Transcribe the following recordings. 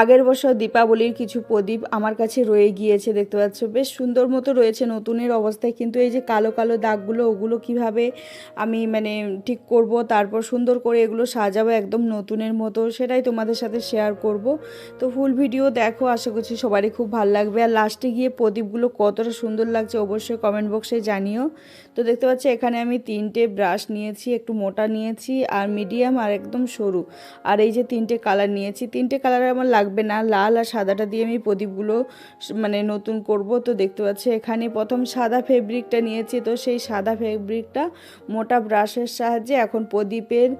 আগের বছর দীপাবলির কিছু প্রদীপ আমার কাছে রয়ে গিয়েছে, দেখতে পাচ্ছ? বেশ সুন্দর মতো রয়েছে, নতুনের অবস্থায়। কিন্তু এই যে কালো কালো দাগগুলো, ওগুলো কীভাবে আমি মানে ঠিক করব, তারপর সুন্দর করে এগুলো সাজাবো একদম নতুনের মতো, সেটাই তোমাদের সাথে শেয়ার করব। তো ফুল ভিডিও দেখো, আশা করছি সবারই খুব ভালো লাগবে। আর লাস্টে গিয়ে প্রদীপগুলো কতটা সুন্দর লাগছে, অবশ্যই কমেন্ট বক্সে জানিও। তো দেখতে পাচ্ছি, এখানে আমি তিনটে ব্রাশ নিয়েছি, একটু মোটা নিয়েছি, আর মিডিয়াম আর একদম সরু। আর এই যে তিনটে কালার নিয়েছি, তিনটে কালার আমার লাগবে না। লাল আর সাদাটা দিয়ে আমি প্রদীপগুলো মানে নতুন করব। তো দেখতে পাচ্ছি এখানে প্রথম সাদা ফেব্রিকটা নিয়েছি। তো সেই সাদা ফেব্রিকটা মোটা ব্রাশের সাহায্যে এখন প্রদীপের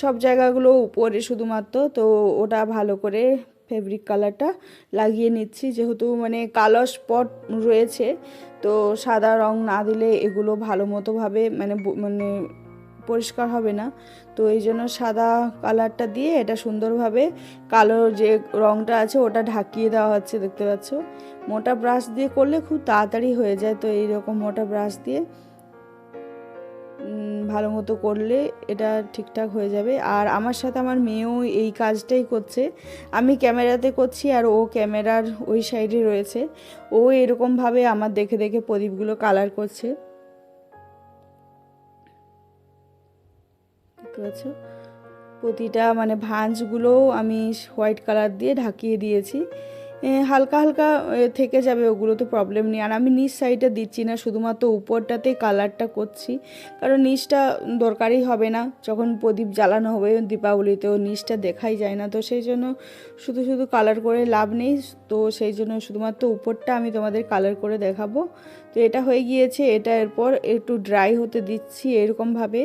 সব জায়গাগুলো উপরে শুধুমাত্র। তো ওটা ভালো করে ফেব্রিক কালারটা লাগিয়ে নিচ্ছি। যেহেতু মানে কালো স্পট রয়েছে, তো সাদা রং না দিলে এগুলো ভালো মতোভাবে মানে মানে পরিষ্কার হবে না। তো এই জন্য সাদা কালারটা দিয়ে এটা সুন্দরভাবে কালো যে রংটা আছে ওটা ঢাকিয়ে দেওয়া হচ্ছে, দেখতে পাচ্ছ? মোটা ব্রাশ দিয়ে করলে খুব তাড়াতাড়ি হয়ে যায়। তো এইরকম মোটা ব্রাশ দিয়ে ভালো মতো করলে এটা ঠিকঠাক হয়ে যাবে। আর আমার সাথে আমার মেয়েও এই কাজটাই করছে। আমি ক্যামেরাতে করছি আর ও ক্যামেরার ওই সাইডে রয়েছে। ও এরকমভাবে আমার দেখে দেখে প্রদীপগুলো কালার করছে। দেখতে পাচ্ছ। প্রতিটা মানে ভাঁজগুলোও আমি হোয়াইট কালার দিয়ে ঢাকিয়ে দিয়েছি। হালকা হালকা থেকে যাবে ওগুলো তো প্রবলেম নেই। আর আমি নিচ সাইডটা দিচ্ছি না, শুধুমাত্র উপরটাতেই কালারটা করছি। কারণ নিচটা দরকারই হবে না। যখন প্রদীপ জ্বালানো হবে দীপাবলিতেও নিচটা দেখাই যায় না। তো সেই জন্য শুধু শুধু কালার করে লাভ নেই। তো সেই জন্য শুধুমাত্র উপরটা আমি তোমাদের কালার করে দেখাবো। তো এটা হয়ে গিয়েছে। এটা এরপর একটু ড্রাই হতে দিচ্ছি এরকমভাবে।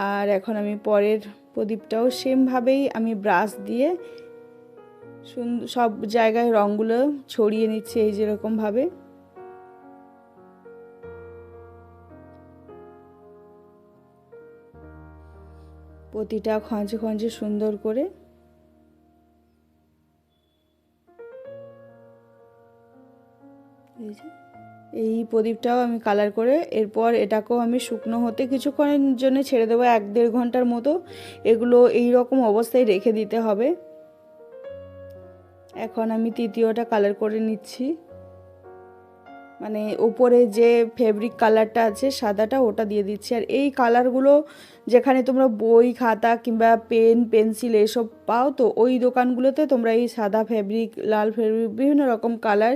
আর এখন আমি পরের প্রদীপটাও সেমভাবেই আমি ব্রাশ দিয়ে সব জায়গায় রঙগুলো ছড়িয়ে নিচ্ছি এই যেরকমভাবে প্রতিটা খঞ্জে খঞ্জে সুন্দর করে এই যে এই প্রদীপটাও আমি কালার করে এরপর এটাকেও আমি শুকনো হতে কিছুক্ষণের জন্য ছেড়ে দেবো, এক দেড় ঘণ্টার মতো। এগুলো এই রকম অবস্থায় রেখে দিতে হবে। এখন আমি তৃতীয়টা কালার করে নিচ্ছি। মানে ওপরে যে ফেব্রিক কালারটা আছে, সাদাটা ওটা দিয়ে দিচ্ছি। আর এই কালারগুলো যেখানে তোমরা বই, খাতা কিংবা পেন পেন্সিল এসব পাও, তো ওই দোকানগুলোতে তোমরা এই সাদা ফেব্রিক লাল ফেব্রিক বিভিন্ন রকম কালার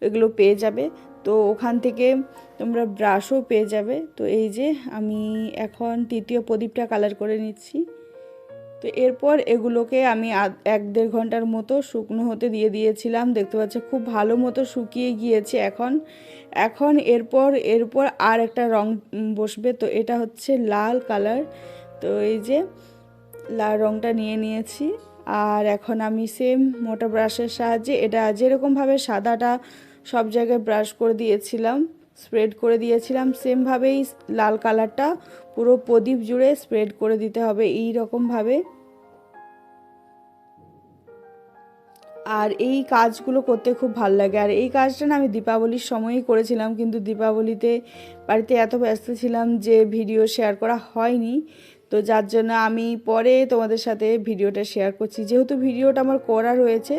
এগুলো পেয়ে যাবে। তো ওখান থেকে তোমরা ব্রাশও পেয়ে যাবে। তো এই যে আমি এখন তৃতীয় প্রদীপটা কালার করে নিচ্ছি। তো এরপর এগুলোকে আমি এক দেড় ঘণ্টার মতো শুকনো হতে দিয়ে দিয়েছিলাম। দেখতে পাচ্ছ, খুব ভালো মতো শুকিয়ে গিয়েছে এখন। এখন এরপর এরপর আর একটা রং বসবে। তো এটা হচ্ছে লাল কালার তো এই যে লাল রংটা নিয়ে নিয়েছি। আর এখন আমি সেম মোটা ব্রাশের সাহায্যে এটা যেরকমভাবে সাদাটা সব জায়গায় ব্রাশ করে দিয়েছিলাম স্প্রেড করে দিয়েছিলাম। সেমভাবেই লাল কালারটা পুরো প্রদীপ জুড়ে স্প্রেড করে দিতে হবে এই রকমভাবে আর এই কাজগুলো করতে খুব ভালো লাগে। আর এই কাজটা না আমি দীপাবলির সময়ই করেছিলাম, কিন্তু দীপাবলিতে বাড়িতে এত ব্যস্ত ছিলাম যে ভিডিও শেয়ার করা হয়নি। তো যার জন্য আমি পরে তোমাদের সাথে ভিডিওটা শেয়ার করছি। যেহেতু ভিডিওটা আমার করা রয়েছে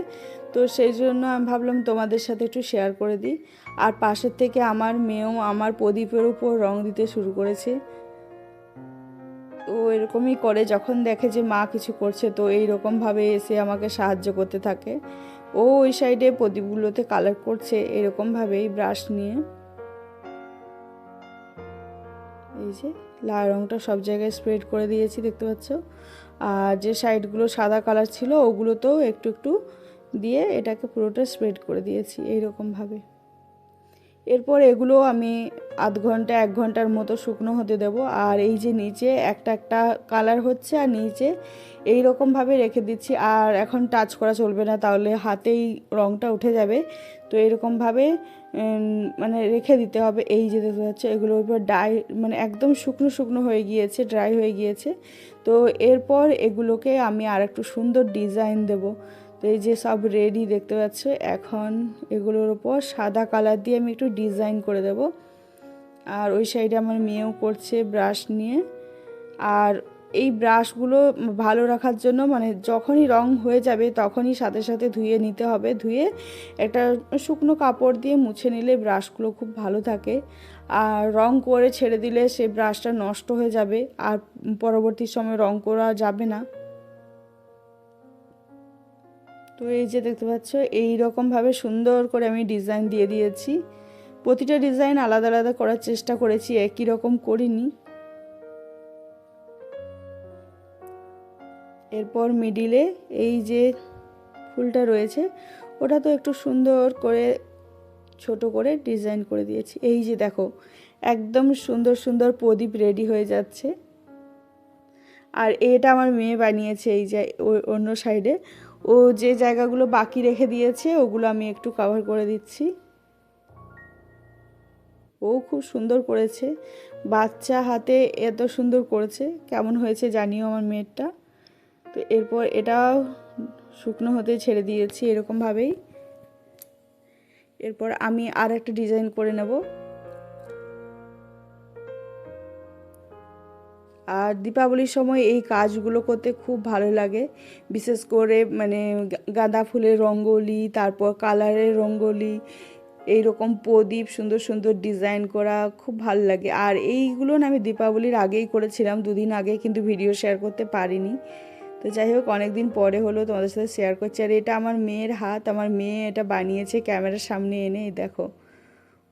তো সেই জন্য আমি ভাবলাম তোমাদের সাথে একটু শেয়ার করে দিই। আর পাশের থেকে আমার মেয়েও আমার প্রদীপের উপর রং দিতে শুরু করেছে। ও এরকমই করে যখন দেখে যে মা কিছু করছে, তো এই রকমভাবে এসে আমাকে সাহায্য করতে থাকে। ও ওই সাইডে প্রদীপগুলোতে কালার করছে এরকমভাবেই ব্রাশ নিয়ে। এই যে লাল রঙটা সব জায়গায় স্প্রেড করে দিয়েছি, দেখতে পাচ্ছ? আর যে সাইডগুলো সাদা কালার ছিল, ওগুলোতেও একটু একটু দিয়ে এটাকে পুরোটা স্প্রেড করে দিয়েছি এইরকমভাবে। এরপর এগুলো আমি আধ ঘণ্টা, এক ঘণ্টার মতো শুকনো হতে দেব। আর এই যে নিচে একটা একটা কালার হচ্ছে আর নিচে এই রকমভাবে রেখে দিচ্ছি। আর এখন টাচ করা চলবে না, তাহলে হাতেই রঙটা উঠে যাবে। তো এরকমভাবে মানে রেখে দিতে হবে। এই যে দেখতে পাচ্ছ এগুলোর উপর ডাই মানে একদম শুকনো শুকনো হয়ে গিয়েছে ড্রাই হয়ে গিয়েছে। তো এরপর এগুলোকে আমি আর একটু সুন্দর ডিজাইন দেবো। তো এই যে সব রেডি দেখতে পাচ্ছ, এখন এগুলোর ওপর সাদা কালার দিয়ে আমি একটু ডিজাইন করে দেব। আর ওই সাইডে আমার মেয়েও করছে ব্রাশ নিয়ে। আর এই ব্রাশগুলো ভালো রাখার জন্য মানে যখনই রং হয়ে যাবে তখনই সাথে সাথে ধুয়ে নিতে হবে। ধুয়ে একটা শুকনো কাপড় দিয়ে মুছে নিলে ব্রাশগুলো খুব ভালো থাকে। আর রং করে ছেড়ে দিলে সে ব্রাশটা নষ্ট হয়ে যাবে। আর পরবর্তী সময় রং করা যাবে না। তো এই যে দেখতে পাচ্ছ এই রকমভাবে সুন্দর করে আমি ডিজাইন দিয়ে দিয়েছি। প্রতিটা ডিজাইন আলাদা আলাদা করার চেষ্টা করেছি, একই রকম করিনি। এরপর মিডিলে এই যে ফুলটা রয়েছে, ওটা তো একটু সুন্দর করে, ছোট করে ডিজাইন করে দিয়েছি। এই যে দেখো, একদম সুন্দর সুন্দর প্রদীপ রেডি হয়ে যাচ্ছে। আর এটা আমার মেয়ে বানিয়েছে, এই যে অন্য সাইডে ও যে জায়গাগুলো বাকি রেখে দিয়েছে, ওগুলো আমি একটু কভার করে দিচ্ছি। ও খুব সুন্দর করেছে। বাচ্চা হাতে এত সুন্দর করেছে। কেমন হয়েছে জানিও আমার মেয়েরটা। তো এরপর এটাও শুকনো হতে ছেড়ে দিয়েছি এরকমভাবেই। এরপর আমি আর একটা ডিজাইন করে নেব। আর দীপাবলির সময় এই কাজগুলো করতে খুব ভালো লাগে। বিশেষ করে মানে গাঁদা ফুলের রঙ্গোলি, তারপর কালারের রঙ্গোলি, এইরকম প্রদীপ, সুন্দর সুন্দর ডিজাইন করা খুব ভালো লাগে। আর এইগুলো না আমি দীপাবলির আগেই করেছিলাম, দুদিন আগে কিন্তু ভিডিও শেয়ার করতে পারিনি। তো যাই হোক অনেক দিন পরে হলো তোমাদের সাথে শেয়ার করছি। আর এটা আমার মেয়ের হাত, আমার মেয়ে এটা বানিয়েছে ক্যামেরার সামনে এনে দেখো।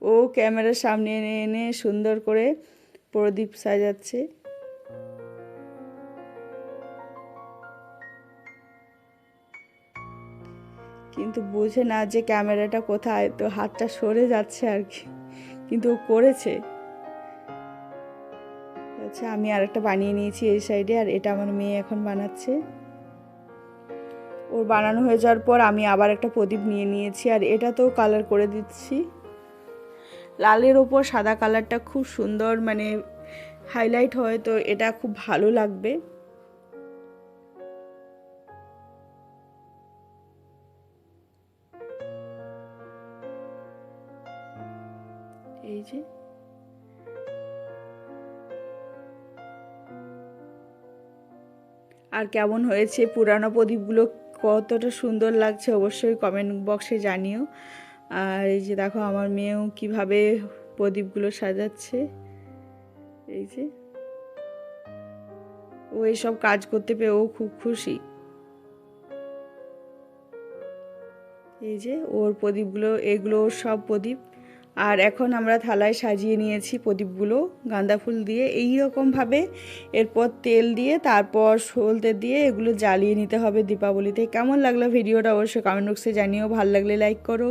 ও ক্যামেরার সামনে এনে এনে সুন্দর করে প্রদীপ সাজাচ্ছে। কিন্তু বুঝে না যে ক্যামেরাটা কোথায়, তো হাতটা সরে যাচ্ছে আর কি। কিন্তু করেছে। আচ্ছা আমি আর একটা বানিয়ে নিয়েছি এই সাইডে, আর এটা আমার মেয়ে এখন বানাচ্ছে। ওর বানানো হয়ে যাওয়ার পর আমি আবার একটা প্রদীপ নিয়ে নিয়েছি, আর এটা তো কালার করে দিচ্ছি। লালের ওপর সাদা কালারটা খুব সুন্দর মানে হাইলাইট হয়, তো এটা খুব ভালো লাগবে। এই যে। আর কেমন হয়েছে পুরানো প্রদীপগুলো? কতটা সুন্দর লাগছে অবশ্যই কমেন্ট বক্সে জানিও। আর এই যে দেখো আমার মেয়েও কীভাবে প্রদীপগুলো সাজাচ্ছে। এই যে। ও এইসব কাজ করতে পেয়ে ও খুব খুশি। এই যে ওর প্রদীপগুলো, এগুলো সব প্রদীপ। আর এখন আমরা থালায় সাজিয়ে নিয়েছি প্রদীপগুলো, গাঁদা ফুল দিয়ে এই রকমভাবে এরপর তেল দিয়ে, তারপর সলতে দিয়ে এগুলো জ্বালিয়ে নিতে হবে দীপাবলিতে। কেমন লাগল ভিডিওটা অবশ্যই কমেন্ট বক্সে জানিও। ভালো লাগলে লাইক করো।